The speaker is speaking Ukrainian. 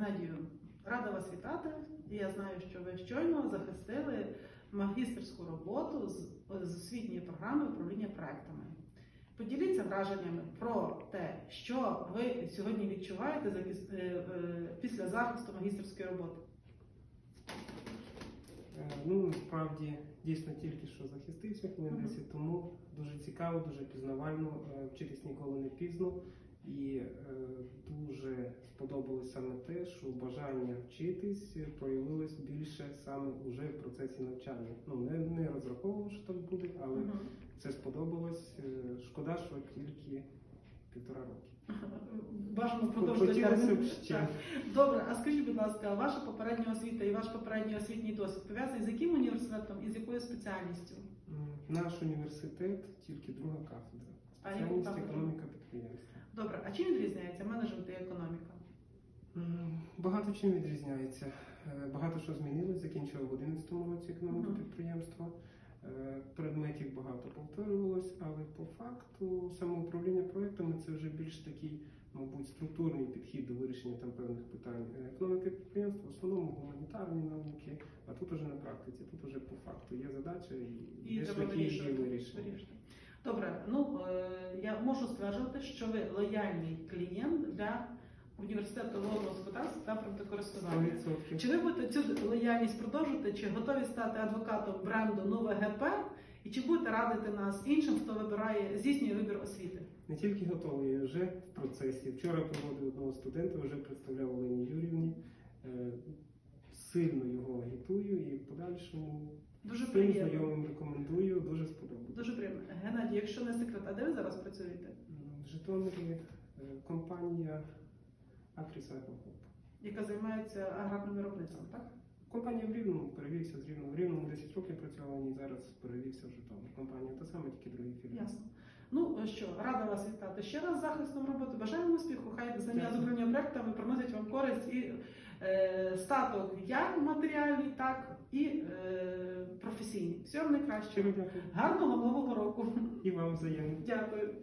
Геннадію, рада вас вітати. І я знаю, що ви щойно захистили магістерську роботу з, освітньої програми управління проектами. Поділіться враженнями про те, що ви сьогодні відчуваєте е, після захисту магістерської роботи. Е, Ну, насправді, дійсно тільки що захистився хвилин Мгм. 10 тому. Дуже цікаво, дуже пізнавально. Е, Вчитись ніколи не пізно. І е, дуже сподобалось саме те, що бажання вчитись проявилось більше саме уже в процесі навчання. Ну, не, не розраховував, що так буде, але Мгм. це сподобалось. Е, Шкода, що тільки півтора роки. Бажано продовжити термін. ще. Добре, а скажіть, будь ласка, ваша попередня освіта і ваш попередній освітній досвід пов'язаний з яким університетом і з якою спеціальністю? Наш університет тільки друга кафедра. Спеціальність економіка підприємства. Добре, а чим відрізняється менеджмент і економіка? Багато чим відрізняється. Е, Багато що змінилось. Закінчив в 11 році економіку Мгм. підприємства. Е, Предметів багато повторювалось, але по факту самоуправління проектами це вже більш такий, мабуть, структурний підхід до вирішення там певних питань. Е, Економіка підприємства в основному гуманітарні науки, а тут уже на практиці, тут уже по факту є задача і, І є шляхи її вирішення. Добре, ну е, я можу стверджувати, що ви лояльний клієнт для університету господарства та природокористування. 100%. Чи ви будете цю лояльність продовжувати, чи готові стати адвокатом бренду Нове ГП? І чи будете радити нас іншим, хто вибирає здійснює вибір освіти? Не тільки готовий, я вже в процесі. Вчора проводив одного студента, вже представляв Олені Юрівні. Е, Сильно подальшому Дуже всім приємно. знайомим рекомендую, дуже сподобалося. Дуже приємно. Геннадій, якщо не секрет, а де ви зараз працюєте? В Житомирі е, компанія Акрісайкл Хоп. Яка займається аграрним виробництвом, так? Компанія в Рівному перевівся з Рівного. В Рівному 10 років працював, і зараз перевівся в Житомир. Компанія та сама, тільки другий фірмі. Ясно. Ну що, рада вас вітати ще раз з захистом роботи. Бажаємо успіху. Хай знання з Дякую. управління проектами приносять вам користь і статок як матеріальний, так і е, професійний. Всього найкращого. Гарного нового року. І вам взаємно. Дякую.